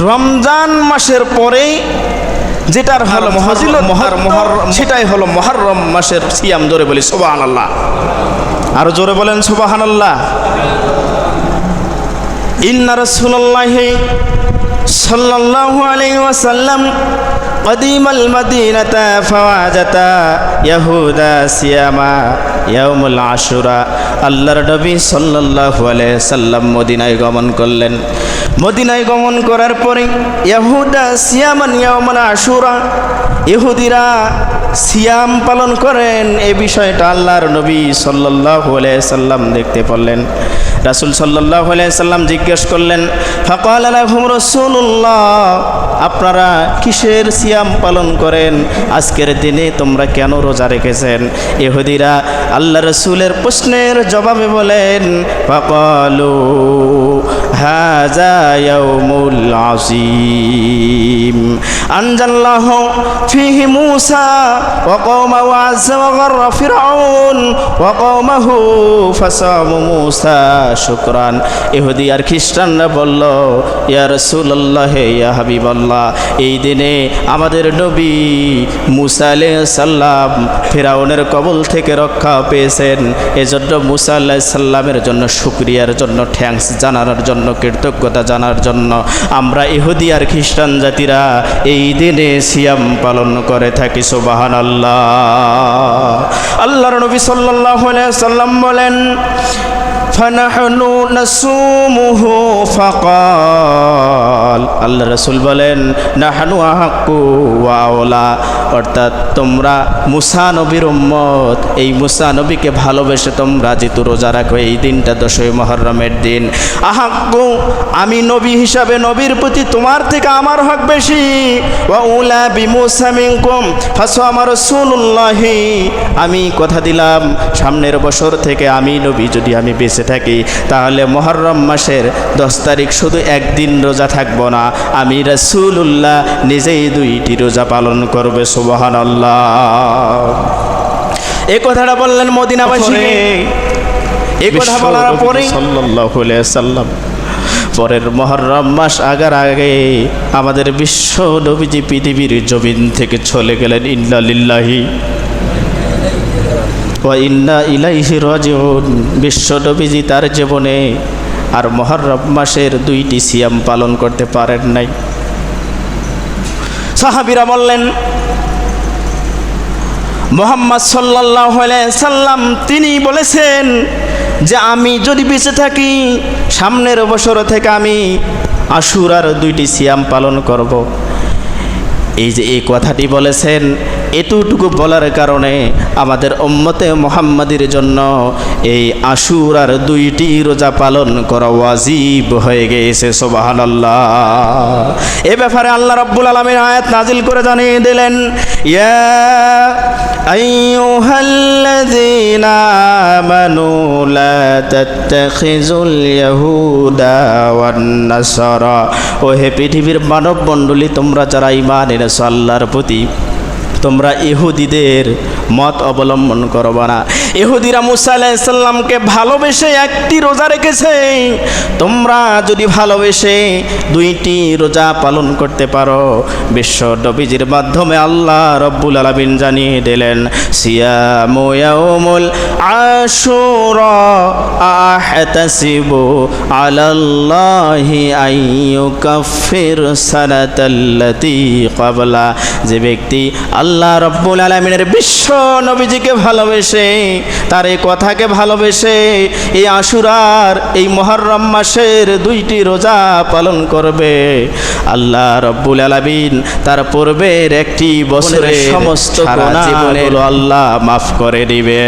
রমজান মাসের পরেই যেটার হলো মহাজিল মহার মহরম সেটাই হলো মহরম মাসের সিয়াম জোরে বলি সোবাহান আল্লাহ আরো জোরে বলেন সোবাহান আল্লাহ ইন্না রসুল্লাহ সাল্লাল্লাহু আলাইহি ওয়াসাল্লাম قديم المدينة فواجت يهودا سياما يوم العاشوراء আল্লাহর নবী সাল্লাল্লাহু আলাইহি সাল্লাম মদিনায় গমন করলেন। মদিনায় গমন করার পরে ইয়াহুদা সিয়ামান ইয়াউমাল আশুরা, ইহুদিরা সিয়াম পালন করেন। এ বিষয়টা আল্লাহর নবী সাল্লাল্লাহু আলাইহি সাল্লাম দেখতে পারলেন। রাসূল আলাইহি সাল্লাম জিজ্ঞেস করলেন, ফাকাল লাহুম রাসূলুল্লাহ, আপনারা কিসের সিয়াম পালন করেন? আজকের দিনে তোমরা কেন রোজা রেখেছেন? ইহুদিরা আল্লাহ রসুলের প্রশ্নের জবাবে বলেন ফাকালু শুকরান। ইহুদি আর খ্রিস্টানরা বলল, ইয়া ইয়া এই দিনে আমাদের নবী মুসা আলাইহিস ফিরাউনের কবল থেকে রক্ষা পেয়েছেন। এজন্য মুসা আলাইহিস সাল্লামের জন্য শুকরিয়ার জন্য থ্যাঙ্কস জানানোর জন্য কৃতজ্ঞতা জানার জন্য আমরা ইহুদি আর খ্রিস্টান জাতিরা এই দিনে সিয়াম পালন করে থাকি সুবাহান আল্লাহ আল্লাহর নবী সাল্লাল্লাহু আলাইহি সাল্লাম বলেন فنحن نصومه فقال আল্লাহ রসুল বলেন নাহানু আহাক্কু ওয়াওলা অর্থাৎ তোমরা মুসা নবীর উম্মত। এই মুসা নবীকে ভালোবেসে তোমরা যেহেতু রোজা রাখো, এই দিনটা দশই মহরমের দিন। আহাক্কু, আমি নবী হিসাবে নবীর প্রতি তোমার থেকে আমার হক বেশি। ওয়াউলা বিমুসা মিনকুম, ফাসো আমার রসুল্লাহি আমি কথা দিলাম, সামনের বছর থেকে আমি নবী, যদি আমি বেঁচে থাকি, তাহলে মহরম মাসের দশ তারিখ শুধু একদিন রোজা থাকব না। আমি রসুল্লাহ নিজেই দুইটি রোজা পালন করবে সুবহান আল্লাহ এ কথাটা বললেন মদিনাবাসী। এ কথা বলার পরে সাল্লাল্লাহু আলাইহি সাল্লাম পরের মহরম মাস আগার আগে আমাদের বিশ্ব নবীজি পৃথিবীর জমিন থেকে চলে গেলেন ইন্না লিল্লাহি ওয়া ইন্না ইলাইহি রাজিউন। বিশ্ব নবীজি তার জীবনে আর মহরম মাসের দুইটি সিয়াম পালন করতে পারেন নাই। সাহাবিরা বললেন মোহাম্মদ সাল্লাহ সাল্লাম, তিনি বলেছেন যে আমি যদি বেঁচে থাকি, সামনের বছর থেকে আমি আশুরার দুইটি সিয়াম পালন করব। এই যে এই কথাটি বলেছেন, এতটুকু বলার কারণে আমাদের উম্মতে মোহাম্মদের জন্য এই আশুরার দুইটি রোজা পালন করা ওয়াজিব হয়ে গিয়েছে সোবাহান আল্লাহ এ ব্যাপারে আল্লাহ রব্বুল আলমীর আয়াত নাজিল করে জানিয়ে দিলেন, ইয়া আইয়ুহাল্লাযীনা الذين آمنوا لا تتخذوا اليهود والنصارى. ওহে পৃথিবীর মানব মণ্ডলী তোমরা যারা ইমান এনেছো, আল্লাহর প্রতি তোমরা ইহুদিদের মত অবলম্বন করবা না। ইহুদিরা মুসা আলাইসাল্লামকে ভালোবেসে একটি রোজা রেখেছে। তোমরা যদি ভালোবেসে দুইটি রোজা পালন করতে পারো, বিশ্ব নবীজির মাধ্যমে আল্লাহ রব্বুল আলমিন জানিয়ে দিলেন সিয়ামুল আশুরা আহতাসিবু আলাল্লাহি আইয়ুকাফির সানাতাল্লাতি ক্বাবলা। যে ব্যক্তি আল্লাহ রব্বুল আলমিনের বিশ্ব নবীজিকে ভালোবেসে তার এই কথাকে ভালোবেসে এই আশুরার এই মহরম মাসের দুইটি রোজা পালন করবে। আল্লাহ রব্বুল আলমিন তার পূর্বের একটি বছরের সমস্ত জীবনের আল্লাহ মাফ করে দিবে।